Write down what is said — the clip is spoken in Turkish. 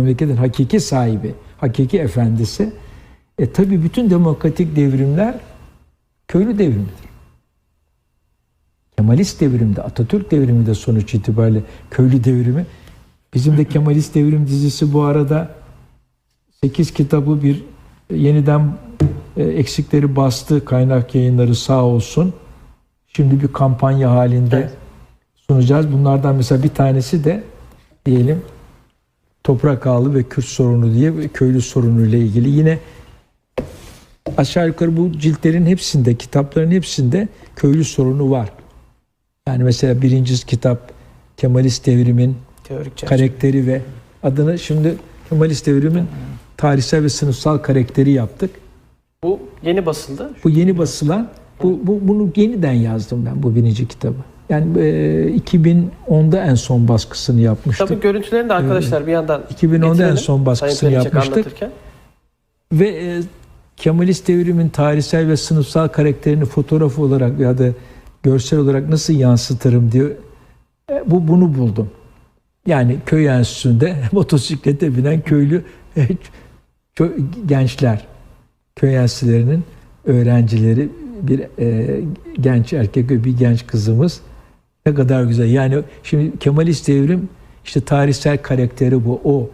memleketin hakiki sahibi, hakiki efendisi. E tabi bütün demokratik devrimler köylü devrimidir. Kemalist devrimde, Atatürk devriminde sonuç itibariyle köylü devrimi. Bizim de Kemalist devrim dizisi bu arada 8 kitabı bir yeniden e, eksikleri bastı. Kaynak yayınları sağ olsun. Şimdi bir kampanya halinde Evet. sunacağız. Bunlardan mesela bir tanesi de diyelim toprak ağlı ve Kürt sorunu diye ve köylü sorunu ile ilgili yine aşağı yukarı bu ciltlerin hepsinde, kitapların hepsinde köylü sorunu var. Yani mesela birinci kitap Kemalist devrimin Teorik çerçeve. karakteri ve adını şimdi Kemalist devrimin tarihsel ve sınıfsal karakteri yaptık. Bu yeni basıldı. Bu yeni basılan, bu, bu bunu yeniden yazdım ben bu birinci kitabı. Yani e, 2010'da en son baskısını yapmıştık. Tabii görüntülerini de arkadaşlar bir yandan 2010'da en son baskısını yapmıştık. Ve e, Kemalist devrimin tarihsel ve sınıfsal karakterini fotoğraf olarak ya da görsel olarak nasıl yansıtırım diye e, bu bunu buldum. Yani köy enstitüsünde motosiklete binen köylü e, gençler, köy enstitülerinin öğrencileri bir e, genç erkek ve bir genç kızımız ne kadar güzel. Yani şimdi Kemalist devrim işte tarihsel karakteri bu. O